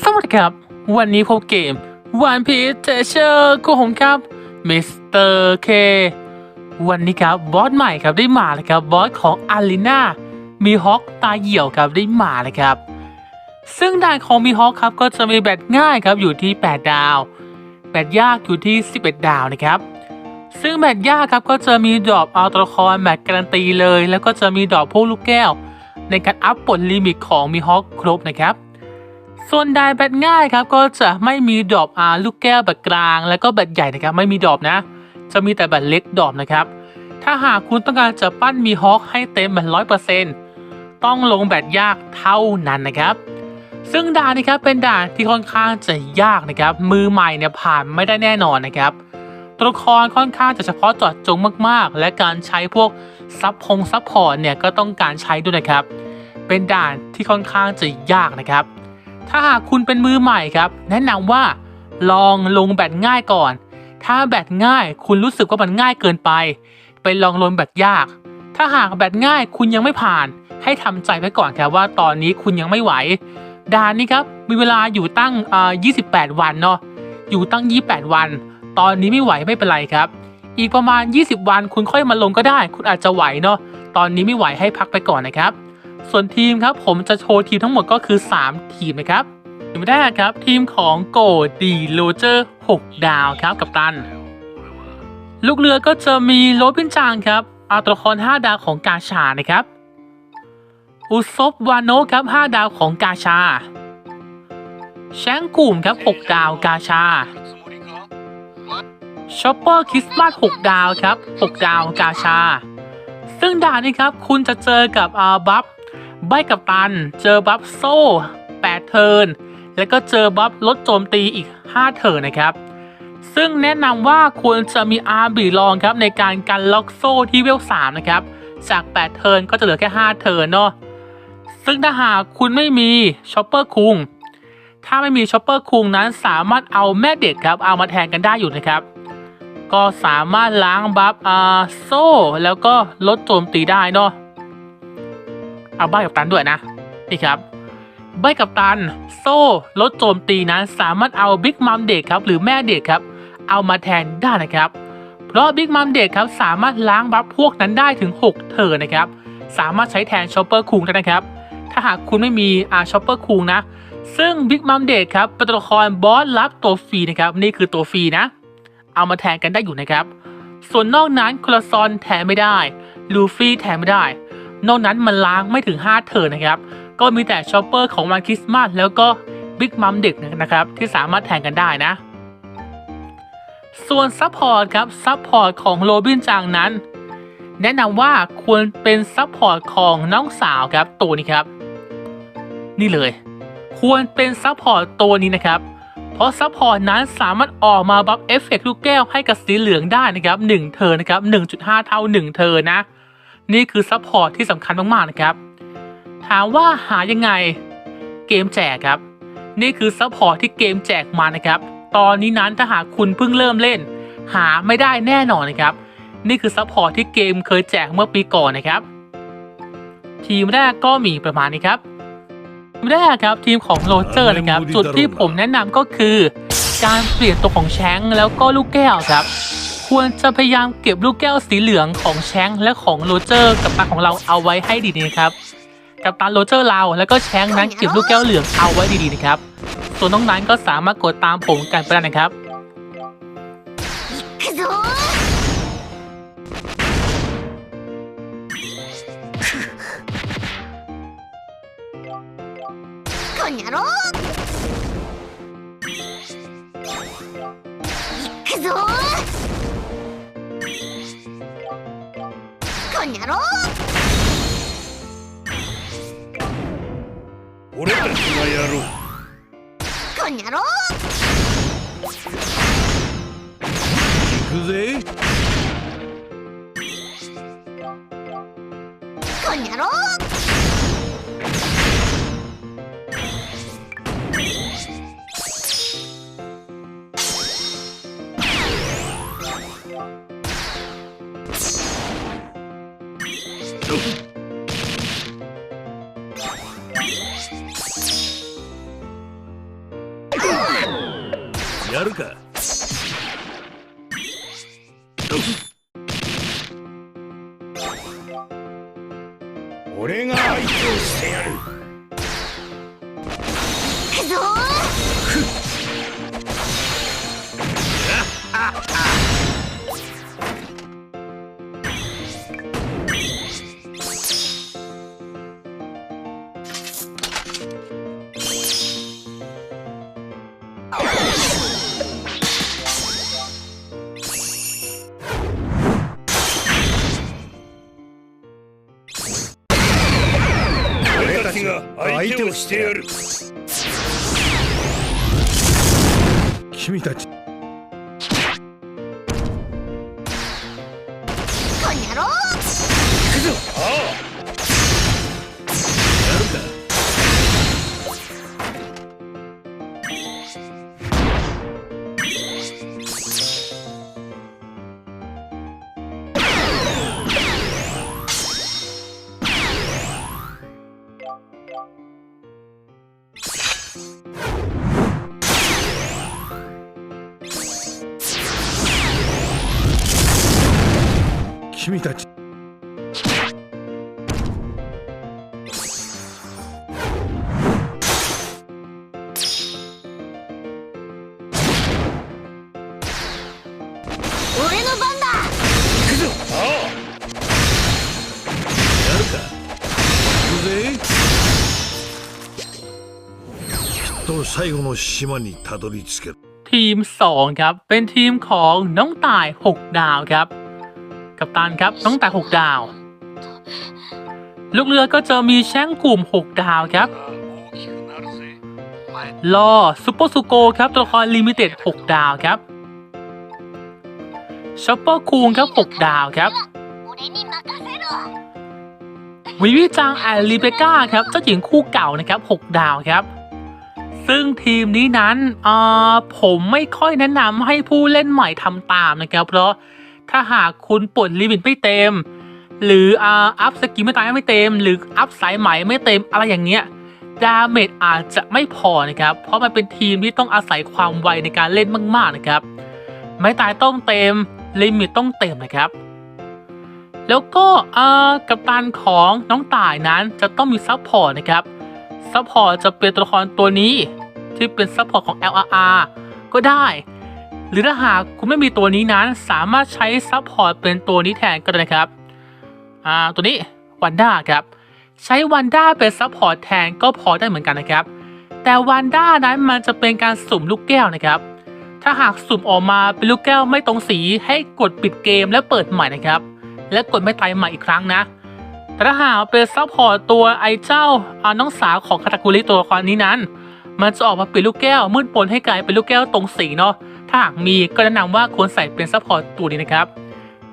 สวัสดีครับ วันนี้พบเกม One Piece Treasure คู่ผมครับมิสเตอร์เควันนี้ครับบอสใหม่ครับได้มาเลยครับบอสของอารีนามีฮอคตาเหี่ยวครับได้มาเลยครับ ซึ่งด่านของมีฮอคครับก็จะมีแบตง่ายครับอยู่ที่ 8 ดาว แบตยากอยู่ที่ 11 ดาวนะครับ ซึ่งแบตยากครับก็จะมีดรอปอัลตราคอนแบตการันตีเลย แล้วก็จะมีดรอปพวกลูกแก้ว ในการอัพปลดลิมิตของมีฮอคครบนะครับ ส่วนไดแบตง่ายครับก็จะไม่มีดอปอาลูกแก้วแบบกลาง แล้วก็แบบใหญ่นะครับไม่มีดอปนะ จะมีแต่แบบเล็กดอปนะครับ ถ้าหากคุณต้องการจะปั้นมีฮอคให้เต็มแบบร้อยเปอร์เซ็นต์ต้องลงแบบยากเท่านั้นนะครับ ซึ่งด่านนี้ครับเป็นด่านที่ค่อนข้างจะยากนะครับ มือใหม่เนี่ยผ่านไม่ได้แน่นอนนะครับตัวละครค่อนข้างจะเฉพาะเจาะจงมากๆ และการใช้พวกซับพงซับพอร์ตเนี่ยก็ต้องการใช้ด้วยนะครับ เป็นด่านที่ค่อนข้างจะยากนะครับ ถ้าหากคุณเป็นมือใหม่ครับ แนะนำว่าลองลงแบตง่ายก่อน ถ้าแบตง่ายคุณรู้สึกว่ามันง่ายเกินไป ไปลองลงแบตยาก ถ้าหากแบตง่ายคุณยังไม่ผ่าน ให้ทำใจไว้ก่อนครับว่าตอนนี้คุณยังไม่ไหวด่านนี้ครับมีเวลาอยู่ตั้งอ่า28 วันเนาะอยู่ตั้ง 28 วัน ตอนนี้ไม่ไหวไม่เป็นไรครับ อีกประมาณ 20 วันคุณค่อยมาลงก็ได้ คุณอาจจะไหวเนาะตอนนี้ไม่ไหวให้พักไปก่อนนะครับ ส่วนทีมครับผมจะโชว์ทีมทั้งหมดก็คือ 3 ทีมนะครับทีมแรกครับทีมของโกดีโรเจอร์ 6 ดาวครับกับตัน ลูกเรือก็จะมีโรบินจางครับอัตราคอน5ดาวของกาชานะครับอุซบวานโนครับ 5 ดาวของกาชา แชงกุ่มครับ 6 ดาวกาชาชอปเปอร์คริสต์มาส6ดาวครับ 6 ดาวกาชา ซึ่งด่านนี้ครับ คุณจะเจอกับอาบัฟ ใบกับตัน เจอบัฟโซ่ 8 เทิร์น แล้วก็เจอบัฟลดโจมตีอีก 5 เทิร์นนะครับ ซึ่งแนะนำว่าควรจะมีอาร์บีลองครับในการกันล็อกโซ่ที่เวล 3 นะครับ จาก 8 เทิร์นก็จะเหลือแค่ 5 เทิร์นเนาะ ซึ่งถ้าหากคุณไม่มีชอปเปอร์คุง ถ้าไม่มีชอปเปอร์คุงนั้นสามารถเอาแม่เด็กครับ เอามาแทนกันได้อยู่นะครับก็สามารถล้างบัฟอาโซ่ แล้วก็ลดโจมตีได้เนาะ เอาใบกับตันด้วยนะ นี่ครับ ใบกับตัน โซ่ลดโจมตีนั้นสามารถเอาบิ๊กมัมเด็กครับหรือแม่เด็กครับ เอามาแทนได้นะครับ เพราะบิ๊กมัมเด็กครับสามารถล้างบัฟพวกนั้นได้ถึง 6เทิร์นะครับ สามารถใช้แทนชอปเปอร์คุงได้นะครับ ถ้าหากคุณไม่มีอาชอปเปอร์คุงนะ ซึ่งบิ๊กมัมเด็กครับเป็นตัวละครบอสรับตัวฟรีนะครับ นี่คือตัวฟรีนะ เอามาแทนกันได้อยู่นะครับ ส่วนนอกนั้นคลาซอนแทนไม่ได้ลูฟี่แทนไม่ได้ นอกนั้นมันล้างไม่ถึง 5 เทิร์นนะครับ ก็มีแต่ชอปเปอร์ของวันคริสต์มาสแล้วก็บิ๊กมัมเด็กนะครับที่สามารถแทนกันได้นะ ส่วนซัพพอร์ตครับซัพพอร์ตของโรบินจางนั้น แนะนำว่าควรเป็นซัพพอร์ตของน้องสาวครับตัวนี้ครับ นี่เลย ควรเป็นซัพพอร์ตตัวนี้นะครับเพราะซัพพอร์ตนั้นสามารถออกมาบัฟเอฟเฟกต์ลูกแก้วให้กับสีเหลืองได้นะครับ1เทิร์นนะครับ1.5 เท่า 1 เทิร์นนะ นี่คือซัพพอร์ตที่สำคัญมากๆนะครับถามว่าหายังไงเกมแจกครับ นี่คือซัพพอร์ตที่เกมแจกมานะครับ ตอนนี้นั้นถ้าหากคุณเพิ่งเริ่มเล่น หาไม่ได้แน่นอนนะครับ นี่คือซัพพอร์ตที่เกมเคยแจกเมื่อปีก่อนนะครับ ทีมแรกก็มีประมาณนี้ครับทีมแรกครับทีมของโรเจอร์นะครับ จุดที่ผมแนะนำก็คือ การเปลี่ยนตัวของแชงค์แล้วก็ลูกแก้วครับ ควรจะพยายามเก็บลูกแก้วสีเหลืองของแชงค์และของโรเจอร์กับตันของเราเอาไว้ให้ดีๆนะครับ กับตันโรเจอร์เราแล้วก็แชงค์นั้นเก็บลูกแก้วเหลืองเอาไว้ดีๆนะครับ ส่วนน้องนั้นก็สามารถกดตามผมกันไปได้นะครับ くぞこんにゃろいくぞ こんにゃろ俺たちがやろう。こんにゃろ行くぜ。こんにゃろやるか。君たち。こ君たち俺の番だ行くぞああやるか行くぜきっと最後の島にたどり着ける ทีม 2 ครับ เป็นทีมของน้องต่าย 6 ดาวครับ ัปตันครับตั้งแต่ 6 ดาว ลูกเรือก็จะมีแช่งกลุ่ม 6 ดาวครับลอซูเปอร์ซูโกครับตัวละครลิมิเต็ด 6 ดาวครับชอปเปอร์คูงครับ 6 ดาวครับวิวิจังแอลลิเบก้าครับเจ้าหญิงคู่เก่านะครับ 6 ดาวครับ ซึ่งทีมนี้นั้นผมไม่ค่อยแนะนำให้ผู้เล่นใหม่ทำตามนะครับ เพราะ ถ้าหากคุณปลดลิมิตไม่เต็ม หรืออัพสกิลไม่ตายไม่เต็ม หรืออัพสายไหมไม่เต็มอะไรอย่างเงี้ยดาเมจอาจจะไม่พอนะครับ เพราะมันเป็นทีมที่ต้องอาศัยความไวในการเล่นมาก ๆนะครับ ไม่ตายต้องเต็ม ลิมิตต้องเต็มนะครับ แล้วก็กัปตันของน้องต่ายนั้นจะต้องมีซัพพอร์ตนะครับซัพพอร์ตจะเป็นตัวละครตัวนี้ที่เป็นซัพพอร์ตของ LRR ก็ได้ หรือถ้าหากคุณไม่มีตัวนี้นั้นสามารถใช้ซัพพอร์ตเป็นตัวนี้แทนก็ได้นะครับอ่าตัวนี้วันด้าครับใช้วันด้าเป็นซัพพอร์ตแทนก็พอได้เหมือนกันนะครับ แต่วันด้านั้นมันจะเป็นการสุ่มลูกแก้วนะครับ ถ้าหากสุ่มออกมาเป็นลูกแก้วไม่ตรงสีให้กดปิดเกมและเปิดใหม่นะครับ และกดไม่ตายใหม่อีกครั้งนะแต่ถ้าหากเป็นซัพพอร์ตตัวไอเจ้าอาน้องสาวของคาตาคุริตัวละครนี้นั้น มันจะออกมาเปลี่ยนลูกแก้วมืดปนให้กลายเป็นลูกแก้วตรงสีเนาะ ถ้าหากมีก็แนะนำว่าควรใส่เป็นซัพพอร์ตตัวนี้นะครับ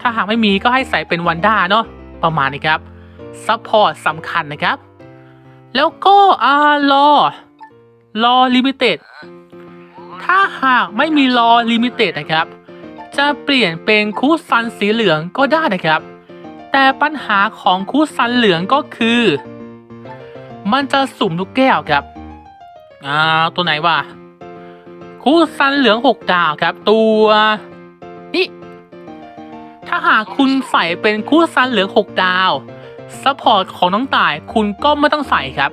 ถ้าหากไม่มีก็ให้ใส่เป็นวันด้าเนาะประมาณนี้ครับซัพพอร์ตสำคัญนะครับ แล้วก็อ่ารอรอลิมิเต็ดถ้าหากไม่มีรอลิมิเต็ดนะครับ จะเปลี่ยนเป็นคูซันสีเหลืองก็ได้นะครับ แต่ปัญหาของคูซันเหลืองก็คือ มันจะสุ่มลูกแก้วครับอ่าตัวไหนวะ คูซันเหลืองหกดาวครับตัวนี่ถ้าหากคุณใส่เป็นคูซันเหลืองหกดาวซัพพอร์ตของน้องต่ายคุณก็ไม่ต้องใส่ครับ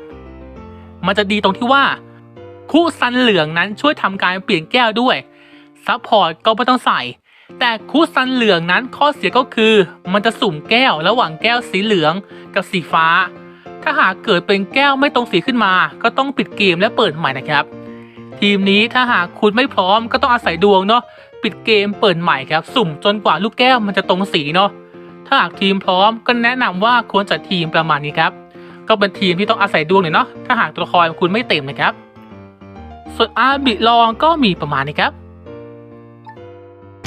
มันจะดีตรงที่ว่าคู่ซันเหลืองนั้นช่วยทำการเปลี่ยนแก้วด้วยซัพพอร์ตก็ไม่ต้องใส่ แต่คู่ซันเหลืองนั้นข้อเสียก็คือ มันจะสุ่มแก้วระหว่างแก้วสีเหลืองกับสีฟ้า ถ้าหากเกิดเป็นแก้วไม่ตรงสีขึ้นมา ก็ต้องปิดเกมและเปิดใหม่นะครับ ทีมนี้ถ้าหากคุณไม่พร้อมก็ต้องอาศัยดวงเนาะปิดเกมเปิดใหม่ครับ สุ่มจนกว่าลูกแก้วมันจะตรงสีเนาะถ้าหากทีมพร้อมก็แนะนำว่าควรจัดทีมประมาณนี้ครับ ก็เป็นทีมที่ต้องอาศัยดวงหน่อยเนาะถ้าหากตัวละครคุณไม่เต็มนะครับ ส่วนอาบิลองก็มีประมาณนี้ครับ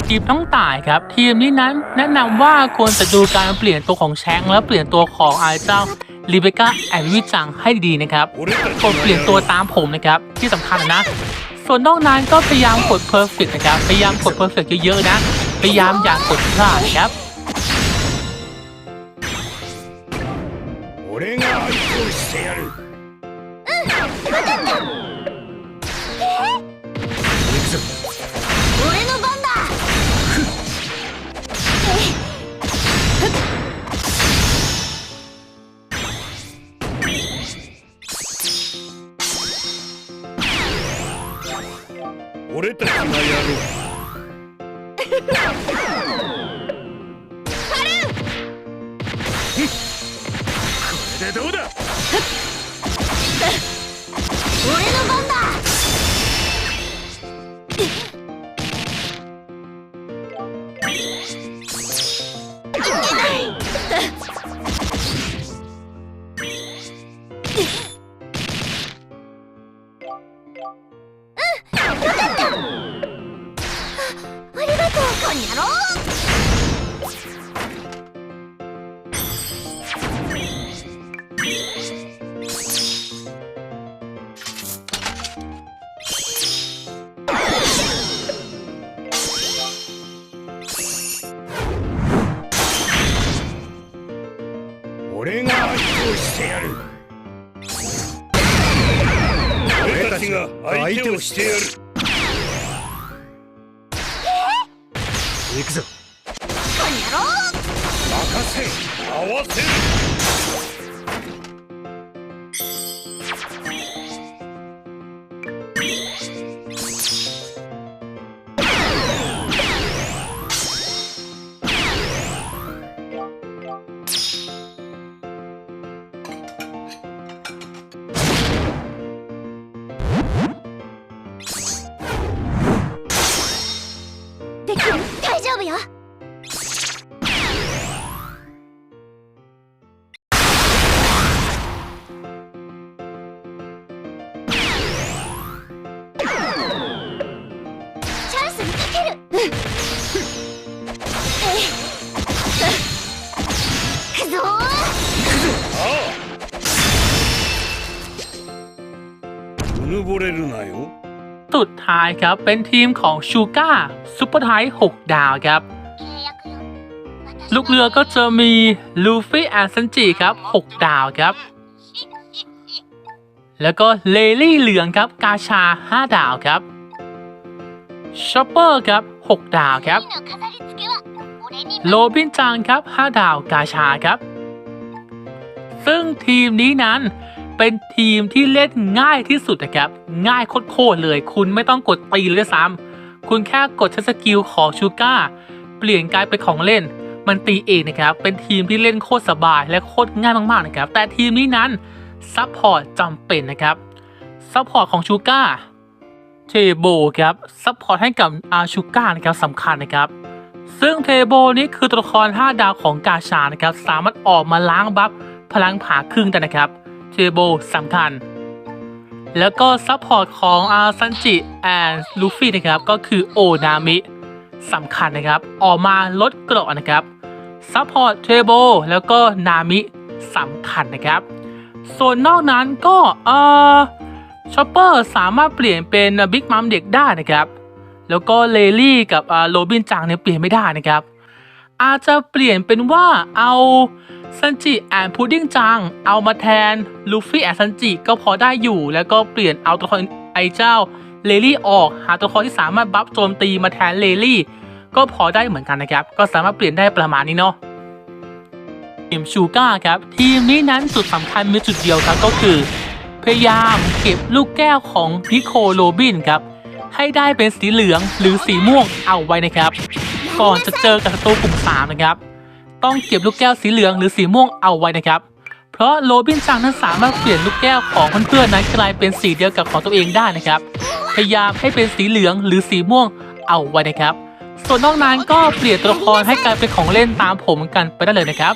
ทีมน้องตายครับ ทีมนี้นั้นแนะนำว่าควรจะดูการเปลี่ยนตัวของแชงและเปลี่ยนตัวของอาเจ้า ลิเบก้าแอนวิจังให้ดีๆนะครับ 俺たち กดเปลี่ยนตัวตามผมนะครับ ที่สำคัญนะ ส่วนนอกนั้นก็พยายามกด perfect นะครับ พยายามกด perfect เยอะๆนะ พยายามอย่ากดพลาดนะครับ 俺が相手をしてやる してやる。俺たちが相手をしてやる。行くぞ。こ任せ。合わせるぼれるなよ สุดท้ายครับ เป็นทีมของชูก้าซูเปอร์ไทป์6ดาวครับ 契約よ ลูกเรือก็จะมีลูฟี่แอนซันจิครับ 6 ดาวครับ แล้วก็เลลี่เหลืองครับ กาชา 5 ดาวครับชอปเปอร์ครับ 6 ดาวครับ 次の飾り付けは俺に โรบินจังครับ 5 ดาวกาชาครับ ซึ่งทีมนี้นั้น เป็นทีมที่เล่นง่ายที่สุดนะครับ ง่ายโคตรเลย คุณไม่ต้องกดตีเลยด้วยซ้ำคุณแค่กดใช้สกิลของชูก้าเปลี่ยนกลายเป็นของเล่น มันตีเองนะครับ เป็นทีมที่เล่นโคตรสบายและโคตรง่ายมากๆนะครับ แต่ทีมนี้นั้นซัพพอร์ตจำเป็นนะครับซัพพอร์ตของชูก้าเทโบครับซัพพอร์ตให้กับอาชูก้านะครับสำคัญนะครับซึ่งเทโบนี้คือตัวละคร 5 ดาวของกาชานะครับ สามารถออกมาล้างบัฟพลังผ่าครึ่งได้นะครับ เทโบสำคัญ แล้วก็ซัพพอร์ตของอาซันจิแอนลูฟี่นะครับ ก็คือโอนามิสำคัญนะครับ ออกมาลดเกราะนะครับซัพพอร์ตเทโบแล้วก็นามิสำคัญนะครับ ส่วนนอกนั้นก็เอ่อชอปเปอร์สามารถเปลี่ยนเป็นบิ๊กมัมเด็กได้นะครับ แล้วก็เลลี่กับโรบินจังเนี่ยเปลี่ยนไม่ได้นะครับ อาจจะเปลี่ยนเป็นว่าเอา ซันจิแอนพุดดิ้งจัง เอามาแทนลูฟี่แอนซันจิก็พอได้อยู่ แล้วก็เปลี่ยนเอาตัวละครไอเจ้าเลลี่ออก หาตัวละครที่สามารถบัฟโจมตีมาแทนเลลี่ ก็พอได้เหมือนกันนะครับ ก็สามารถเปลี่ยนได้ประมาณนี้เนาะทีมชูก้าครับ ทีมนี้นั้นจุดสำคัญมีจุดเดียวครับก็คือ พยายามเก็บลูกแก้วของพิโคโรบินครับ ให้ได้เป็นสีเหลืองหรือสีม่วงเอาไว้นะครับ ก่อนจะเจอกับศัตรูกลุ่ม3นะครับ ต้องเก็บลูกแก้วสีเหลืองหรือสีม่วงเอาไว้นะครับ เพราะโรบินจังนั้นสามารถเปลี่ยนลูกแก้วของเพื่อนๆนั้นกลายเป็นสีเดียวกับของตัวเองได้นะครับ พยายามให้เป็นสีเหลืองหรือสีม่วงเอาไว้นะครับ ส่วนนอกนั้นก็เปลี่ยนตัวละครให้กลายเป็นของเล่นตามผมกันไปได้เลยนะครับ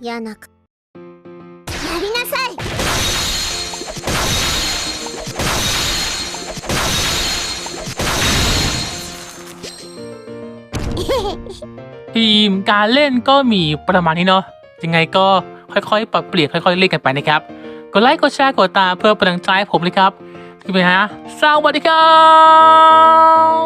嫌なかやりなさい ทีมการเล่นก็มีประมาณนี้เนาะยังไงก็ค่อยๆ ปรับเปลี่ยนค่อยๆ เล่นกันไปนะครับ กดไลค์ กดแชร์ กดตามเพื่อเป็นกำลังใจให้ผมเลยครับที่เป็นฮะสวัสดีครับ